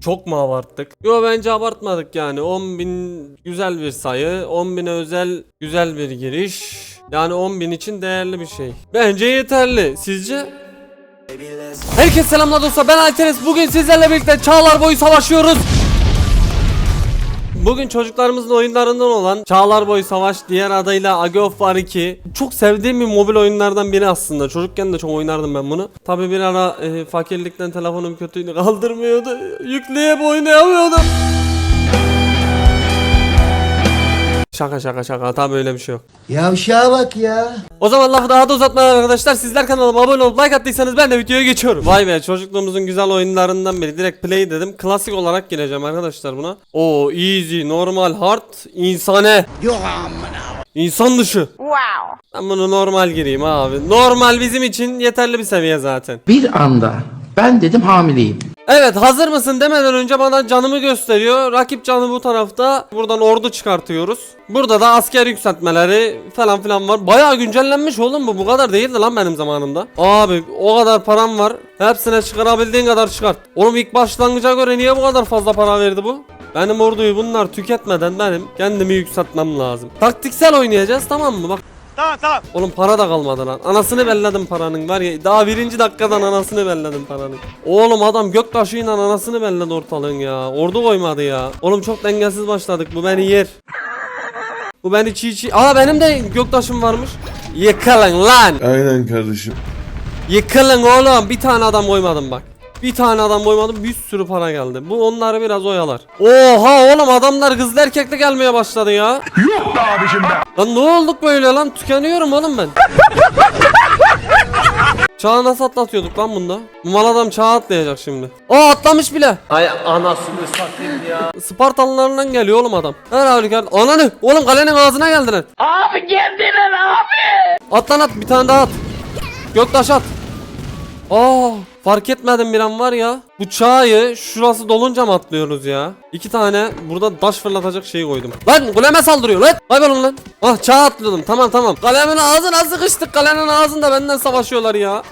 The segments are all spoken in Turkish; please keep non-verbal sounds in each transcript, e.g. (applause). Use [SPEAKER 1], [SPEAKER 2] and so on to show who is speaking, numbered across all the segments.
[SPEAKER 1] Çok mu abarttık? Yo bence abartmadık yani. 10.000 güzel bir sayı. 10.000'e özel güzel bir giriş. Yani 10.000 için değerli bir şey. Bence yeterli. Sizce? Herkese selamlar dostlar. Ben Alteres. Bugün sizlerle birlikte Çağlar Boyu savaşıyoruz. Bugün çocuklarımızın oyunlarından olan Çağlar Boyu Savaş diğer adıyla Age of War 2 Çok sevdiğim bir mobil oyunlardan biri aslında Çocukken de çok oynardım ben bunu Tabi bir ara e, fakirlikten telefonum kötüydü (laughs) kaldırmıyordu Yükleyip oynayamıyordum Şaka şaka şaka tabi öyle bir şey yok
[SPEAKER 2] Yavşağa bak ya.
[SPEAKER 1] o zaman lafı daha da uzatmadan arkadaşlar sizler kanalıma abone olup like attıysanız ben de videoya geçiyorum. Vay be çocukluğumuzun güzel oyunlarından biri. Direkt play dedim. Klasik olarak gireceğim arkadaşlar buna. O easy, normal, hard, insane.
[SPEAKER 2] Yok amına.
[SPEAKER 1] İnsan dışı.
[SPEAKER 3] Wow.
[SPEAKER 1] Ben bunu normal gireyim abi. Normal bizim için yeterli bir seviye zaten.
[SPEAKER 4] Bir anda ben dedim hamileyim.
[SPEAKER 1] Evet hazır mısın demeden önce bana canımı gösteriyor. Rakip canı bu tarafta. Buradan ordu çıkartıyoruz. Burada da asker yükseltmeleri falan filan var. Bayağı güncellenmiş oğlum bu. Bu kadar değildi lan benim zamanımda. Abi o kadar param var. Hepsine çıkarabildiğin kadar çıkart. Oğlum ilk başlangıca göre niye bu kadar fazla para verdi bu? Benim orduyu bunlar tüketmeden benim kendimi yükseltmem lazım. Taktiksel oynayacağız tamam mı? Bak
[SPEAKER 5] Tamam tamam.
[SPEAKER 1] Oğlum para da kalmadı lan. Anasını belledim paranın var ya. Daha birinci dakikadan anasını belledim paranın. Oğlum adam göktaşıyla anasını belledi ortalığın ya. Ordu koymadı ya. Oğlum çok dengesiz başladık. Bu beni yer. Bu beni çiğ çiğ. Aa benim de göktaşım varmış. Yıkılın lan.
[SPEAKER 6] Aynen kardeşim.
[SPEAKER 1] Yıkılın oğlum. Bir tane adam koymadım bak. Bir tane adam koymadım bir sürü para geldi. Bu onları biraz oyalar. Oha oğlum adamlar kızlı erkekli gelmeye başladı ya. Yok be abicim Lan ne olduk böyle lan tükeniyorum oğlum ben. (laughs) Çağı nasıl atlatıyorduk lan bunda? Bu mal adam çağı atlayacak şimdi. Aa atlamış bile. Ay anasını satayım ya. Spartalılarından geliyor oğlum adam. Her halükarda. Ananı oğlum kalenin ağzına geldiler.
[SPEAKER 3] Abi geldiler abi.
[SPEAKER 1] At lan at bir tane daha at. Göktaş at. Aa fark etmedim bir an var ya. Bu çağı şurası dolunca mı atlıyoruz ya? İki tane burada taş fırlatacak şey koydum. Lan kuleme saldırıyor lan. Kaybolun lan. Ah çağı atladım tamam tamam. Kalemin ağzına sıkıştık. Kalenin ağzında benden savaşıyorlar ya.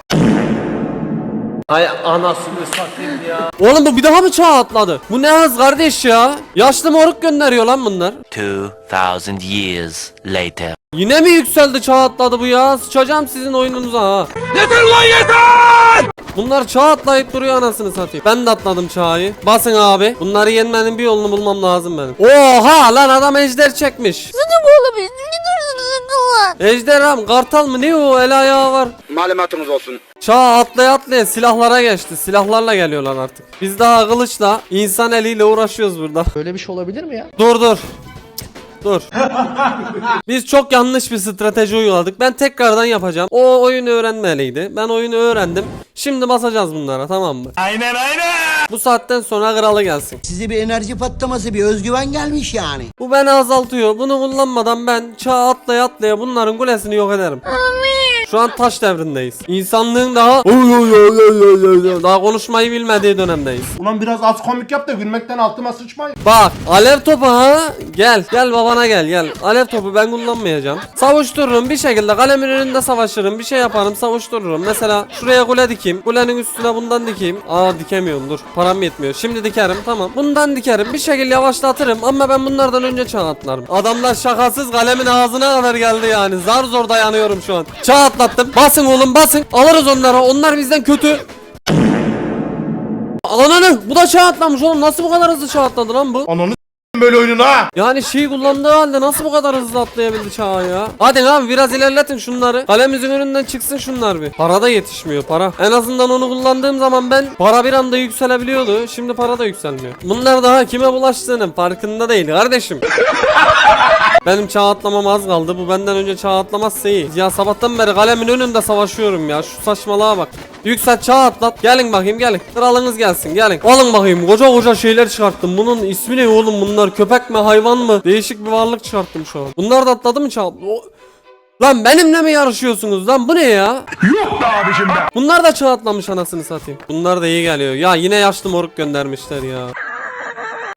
[SPEAKER 1] Ay anasını satayım ya. Oğlum bu bir daha mı çağ atladı? Bu ne hız kardeş ya? Yaşlı moruk gönderiyor lan bunlar.
[SPEAKER 7] 2,000 years later.
[SPEAKER 1] Yine mi yükseldi çağ atladı bu ya? Sıçacağım sizin oyununuza ha. Yeter lan yeter! Bunlar çağ atlayıp duruyor anasını satayım. Ben de atladım çağı. Basın abi. Bunları yenmenin bir yolunu bulmam lazım benim. Oha lan adam ejder çekmiş. Ejderham kartal mı ne o el ayağı var.
[SPEAKER 5] Malumatınız olsun.
[SPEAKER 1] Çağ atlaya atlaya silahlara geçti. Silahlarla geliyorlar artık. Biz daha kılıçla insan eliyle uğraşıyoruz burada.
[SPEAKER 4] Böyle bir şey olabilir mi ya?
[SPEAKER 1] Dur dur. Dur. Biz çok yanlış bir strateji uyguladık. Ben tekrardan yapacağım. O oyunu öğrenmeliydi. Ben oyunu öğrendim. Şimdi basacağız bunlara tamam mı?
[SPEAKER 5] Aynen aynen.
[SPEAKER 1] Bu saatten sonra kralı gelsin.
[SPEAKER 2] Size bir enerji patlaması, bir özgüven gelmiş yani.
[SPEAKER 1] Bu beni azaltıyor. Bunu kullanmadan ben çağ atlaya atlaya bunların kulesini yok ederim. Şu an taş devrindeyiz. İnsanlığın daha daha konuşmayı bilmediği dönemdeyiz.
[SPEAKER 8] Ulan biraz az komik yap da gülmekten altıma sıçmayın.
[SPEAKER 1] Bak alev topu ha? Gel gel babana gel gel. Alev topu ben kullanmayacağım. Savuştururum bir şekilde kalemin önünde savaşırım bir şey yaparım savuştururum. Mesela şuraya kule dikeyim kulenin üstüne bundan dikeyim. Aa dikemiyorum dur. Param yetmiyor. Şimdi dikerim tamam. Bundan dikerim bir şekilde yavaşlatırım. Ama ben bunlardan önce çağ atlarım adamlar şakasız kalemin ağzına kadar geldi yani. Zar zor dayanıyorum şu an. Çağ atlattım basın oğlum basın. Alırız onları. Onlar bizden kötü. Ananı bu da çağ atlamış oğlum. Nasıl bu kadar hızlı çağ atladı lan bu?
[SPEAKER 8] Ananı böyle oyunun ha.
[SPEAKER 1] yani şey kullandığı halde nasıl bu kadar hızlı atlayabildi çağı ya? Hadi abi biraz ilerletin şunları. Kalemizin önünden çıksın şunlar bir. Para da yetişmiyor para. En azından onu kullandığım zaman ben para bir anda yükselebiliyordu. Şimdi para da yükselmiyor. Bunlar daha kime bulaştığının farkında değil kardeşim. (laughs) Benim çağ atlamam az kaldı. Bu benden önce çağ atlamazsa iyi. Ya sabahtan beri kalemin önünde savaşıyorum ya. Şu saçmalığa bak. Yükselt çağ atlat. Gelin bakayım gelin. Kralınız gelsin gelin. Alın bakayım. Koca koca şeyler çıkarttım. Bunun ismi ne oğlum bunlar? Köpek mi hayvan mı? Değişik bir varlık çıkarttım şu an. Bunlar da atladı mı çağ? O- Lan benimle mi yarışıyorsunuz lan bu ne ya? Yok be abicim be. Bunlar da çağ atlamış anasını satayım. Bunlar da iyi geliyor. Ya yine yaşlı moruk göndermişler ya.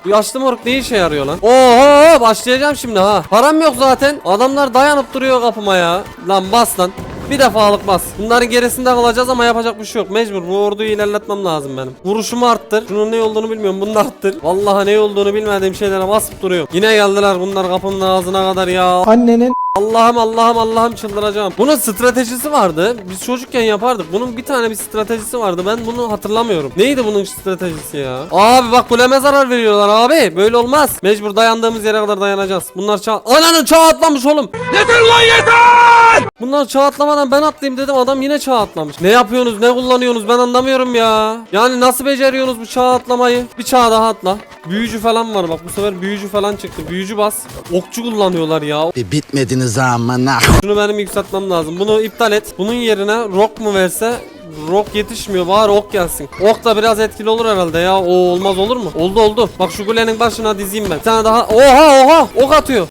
[SPEAKER 1] Bu yaşlı moruk ne işe yarıyor lan? Oho başlayacağım şimdi ha. Param yok zaten. Adamlar dayanıp duruyor kapıma ya. Lan bas lan. Bir defalık bas. Bunların gerisinde kalacağız ama yapacak bir şey yok. Mecbur bu orduyu ilerletmem lazım benim. Vuruşumu arttır. Şunun ne olduğunu bilmiyorum. Bunu da arttır. Vallahi ne olduğunu bilmediğim şeylere basıp duruyorum. Yine geldiler bunlar kapımın ağzına kadar ya.
[SPEAKER 4] Annenin
[SPEAKER 1] Allah'ım Allah'ım Allah'ım çıldıracağım. Bunun stratejisi vardı. Biz çocukken yapardık. Bunun bir tane bir stratejisi vardı. Ben bunu hatırlamıyorum. Neydi bunun stratejisi ya? Abi bak kuleme zarar veriyorlar abi. Böyle olmaz. Mecbur dayandığımız yere kadar dayanacağız. Bunlar çağ... Ananın çağ atlamış oğlum. Yeter lan yeter! Bunlar çağ atlamadan ben atlayayım dedim. Adam yine çağ atlamış. Ne yapıyorsunuz? Ne kullanıyorsunuz? Ben anlamıyorum ya. Yani nasıl beceriyorsunuz bu çağ atlamayı? Bir çağ daha atla. Büyücü falan var bak bu sefer büyücü falan çıktı. Büyücü bas. Okçu kullanıyorlar ya.
[SPEAKER 2] Bir bitmediniz amına. (laughs)
[SPEAKER 1] Şunu benim yükseltmem lazım. Bunu iptal et. Bunun yerine rock mu verse Rock yetişmiyor bari ok gelsin. Ok da biraz etkili olur herhalde ya. O olmaz olur mu? Oldu oldu. Bak şu kulenin başına dizeyim ben. Bir tane daha. Oha oha ok atıyor.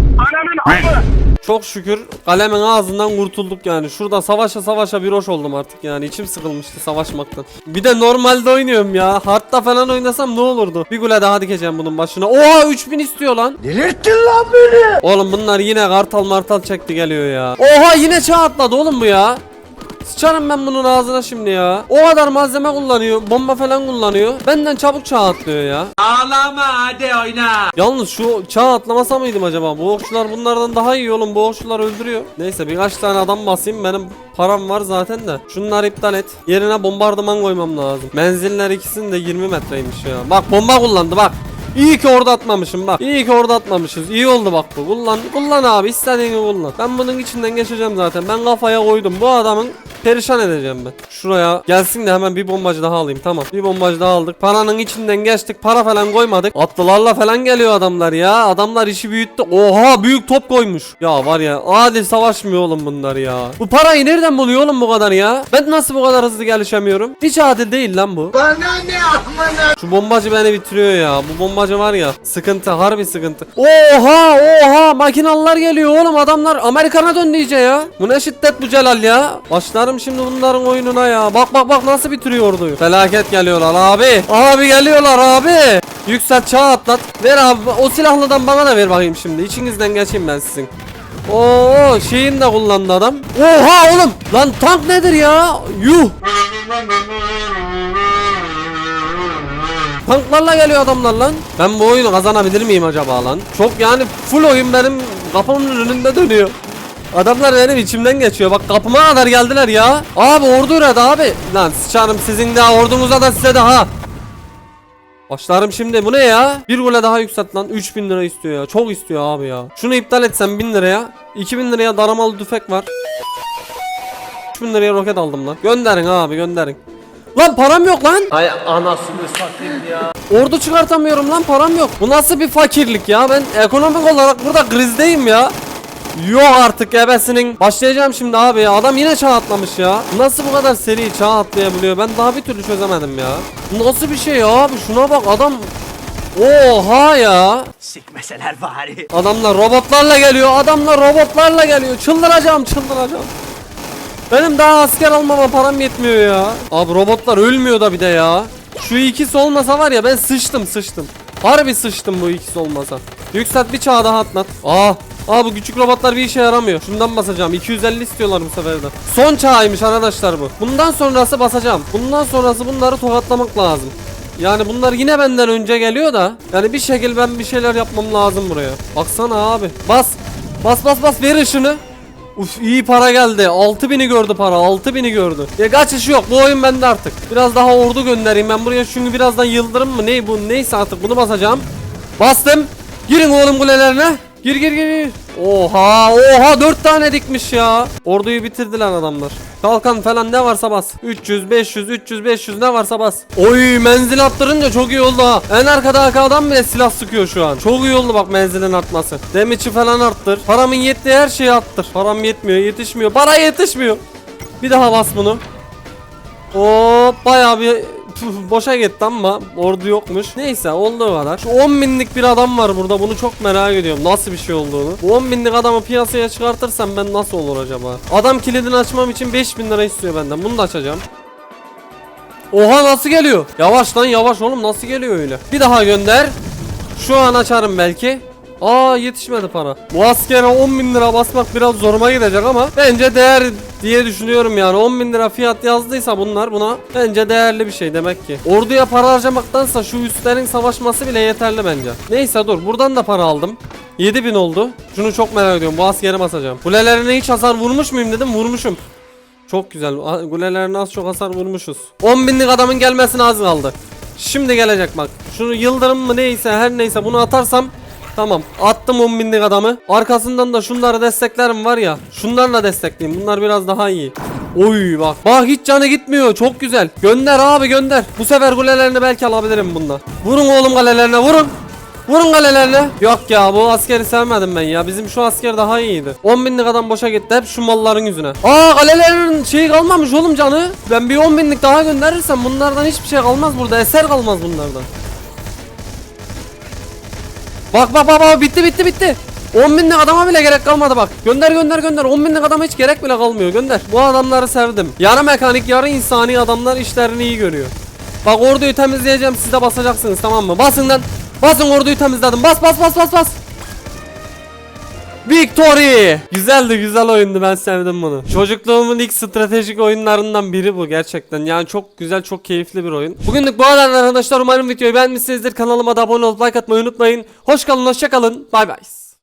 [SPEAKER 1] Çok şükür kalemin ağzından kurtulduk yani. Şurada savaşa savaşa bir hoş oldum artık yani. içim sıkılmıştı savaşmaktan. Bir de normalde oynuyorum ya. Hardta falan oynasam ne olurdu? Bir kule daha dikeceğim bunun başına. Oha 3000 istiyor lan.
[SPEAKER 2] Delirttin lan beni.
[SPEAKER 1] Oğlum bunlar yine kartal martal çekti geliyor ya. Oha yine çağ atladı oğlum bu ya. Sıçarım ben bunun ağzına şimdi ya. O kadar malzeme kullanıyor. Bomba falan kullanıyor. Benden çabuk çağ atlıyor ya. Ağlama hadi oyna. Yalnız şu çağ atlamasa mıydım acaba? Bu okçular bunlardan daha iyi oğlum. Bu okçular öldürüyor. Neyse birkaç tane adam basayım. Benim param var zaten de. Şunları iptal et. Yerine bombardıman koymam lazım. Menziller ikisinin de 20 metreymiş ya. Bak bomba kullandı bak. İyi ki orada atmamışım bak. İyi ki orada atmamışız. İyi oldu bak bu. Kullan, kullan abi istediğini kullan. Ben bunun içinden geçeceğim zaten. Ben kafaya koydum. Bu adamın perişan edeceğim ben. Şuraya gelsin de hemen bir bombacı daha alayım. Tamam. Bir bombacı daha aldık. Paranın içinden geçtik. Para falan koymadık. Atlılarla falan geliyor adamlar ya. Adamlar işi büyüttü. Oha büyük top koymuş. Ya var ya adil savaşmıyor oğlum bunlar ya. Bu parayı nereden buluyor oğlum bu kadar ya? Ben nasıl bu kadar hızlı gelişemiyorum? Hiç adil değil lan bu.
[SPEAKER 2] Bana ne amına.
[SPEAKER 1] Şu bombacı beni bitiriyor ya. Bu bombacı var ya. Sıkıntı harbi sıkıntı. Oha oha makinalılar geliyor oğlum adamlar Amerikan'a döndü iyice ya. Bu ne şiddet bu Celal ya. Başlarım şimdi bunların oyununa ya. Bak bak bak nasıl bitiriyor orduyu. Felaket geliyorlar abi. Abi geliyorlar abi. Yükselt çağ atlat. Ver abi o silahlıdan bana da ver bakayım şimdi. İçinizden geçeyim ben sizin. Oo şeyin de kullandı adam. Oha oğlum. Lan tank nedir ya? Yuh. Tanklarla geliyor adamlar lan. Ben bu oyunu kazanabilir miyim acaba lan? Çok yani full oyun benim kapımın önünde dönüyor. Adamlar benim içimden geçiyor. Bak kapıma kadar geldiler ya. Abi ordu üret abi. Lan sıçarım sizin de ordunuza da size de ha. Başlarım şimdi bu ne ya? Bir gole daha yükselt lan 3000 lira istiyor ya çok istiyor abi ya Şunu iptal etsem 1000 liraya 2000 liraya daramalı tüfek var 3000 liraya roket aldım lan Gönderin abi gönderin Lan param yok lan
[SPEAKER 5] Hay anasını satayım ya.
[SPEAKER 1] Ordu çıkartamıyorum lan param yok. Bu nasıl bir fakirlik ya? Ben ekonomik olarak burada krizdeyim ya. Yok artık ebesinin. Başlayacağım şimdi abi ya. Adam yine çağ atlamış ya. Nasıl bu kadar seri çağ atlayabiliyor? Ben daha bir türlü çözemedim ya. Nasıl bir şey abi? Şuna bak adam Oha ya.
[SPEAKER 2] Sikmeseler bari.
[SPEAKER 1] Adamlar robotlarla geliyor. Adamlar robotlarla geliyor. Çıldıracağım, çıldıracağım. Benim daha asker almama param yetmiyor ya. Abi robotlar ölmüyor da bir de ya. Şu ikisi olmasa var ya ben sıçtım sıçtım. Harbi sıçtım bu ikisi olmasa. Yükselt bir çağ daha atlat. Aa. Aa bu küçük robotlar bir işe yaramıyor. Şundan basacağım. 250 istiyorlar bu sefer de. Son çağıymış arkadaşlar bu. Bundan sonrası basacağım. Bundan sonrası bunları tokatlamak lazım. Yani bunlar yine benden önce geliyor da yani bir şekil ben bir şeyler yapmam lazım buraya. Baksana abi. Bas. Bas bas bas ver ışını. Uf iyi para geldi. 6000'i gördü para. 6000'i gördü. Ya kaçışı yok. Bu oyun bende artık. Biraz daha ordu göndereyim ben buraya. Çünkü birazdan yıldırım mı? Ne bu? Neyse artık bunu basacağım. Bastım. Girin oğlum kulelerine. Gir gir gir. Oha oha 4 tane dikmiş ya. Orduyu bitirdiler adamlar. Kalkan falan ne varsa bas. 300 500 300 500 ne varsa bas. Oy menzil arttırınca çok iyi oldu ha. En arkadaki adam bile silah sıkıyor şu an. Çok iyi oldu bak menzilin artması. Damage'i falan arttır. Paramın yettiği her şeyi arttır. Param yetmiyor yetişmiyor. Para yetişmiyor. Bir daha bas bunu. Oo bayağı bir (laughs) Boşa gitti ama ordu yokmuş. Neyse olduğu kadar. Şu 10 binlik bir adam var burada. Bunu çok merak ediyorum. Nasıl bir şey olduğunu. Bu 10 binlik adamı piyasaya çıkartırsam ben nasıl olur acaba? Adam kilidini açmam için 5000 lira istiyor benden. Bunu da açacağım. Oha nasıl geliyor? Yavaş lan yavaş oğlum nasıl geliyor öyle? Bir daha gönder. Şu an açarım belki. Aa yetişmedi para. Bu askere 10 bin lira basmak biraz zoruma gidecek ama bence değer diye düşünüyorum yani 10 bin lira fiyat yazdıysa bunlar buna bence değerli bir şey demek ki. Orduya para harcamaktansa şu üstlerin savaşması bile yeterli bence. Neyse dur buradan da para aldım. 7000 oldu. Şunu çok merak ediyorum. Bu askeri basacağım. Kulelerine hiç hasar vurmuş muyum dedim. Vurmuşum. Çok güzel. Kulelerine az çok hasar vurmuşuz. 10 binlik adamın gelmesine az kaldı. Şimdi gelecek bak. Şunu yıldırım mı neyse her neyse bunu atarsam Tamam attım 10 binlik adamı Arkasından da şunları desteklerim var ya Şunlarla destekleyeyim bunlar biraz daha iyi Oy bak bak hiç canı gitmiyor çok güzel Gönder abi gönder Bu sefer kulelerini belki alabilirim bununla Vurun oğlum kalelerine vurun Vurun kalelerine. Yok ya bu askeri sevmedim ben ya. Bizim şu asker daha iyiydi. 10 binlik adam boşa gitti hep şu malların yüzüne. Aa kalelerin şeyi kalmamış oğlum canı. Ben bir 10 binlik daha gönderirsem bunlardan hiçbir şey kalmaz burada. Eser kalmaz bunlardan. Bak bak bak bak bitti bitti bitti. 10 binlik adama bile gerek kalmadı bak. Gönder gönder gönder. 10 binlik adama hiç gerek bile kalmıyor. Gönder. Bu adamları sevdim. Yarı mekanik yarı insani adamlar işlerini iyi görüyor. Bak orduyu temizleyeceğim siz de basacaksınız tamam mı? Basın lan. Basın orduyu temizledim. Bas bas bas bas bas. Victory! Güzeldi güzel oyundu ben sevdim bunu. Çocukluğumun ilk stratejik oyunlarından biri bu gerçekten. Yani çok güzel çok keyifli bir oyun. Bugünlük bu kadar arkadaşlar. Umarım videoyu beğenmişsinizdir. Kanalıma da abone olup like atmayı unutmayın. Hoş kalın hoşça kalın. Bay bay.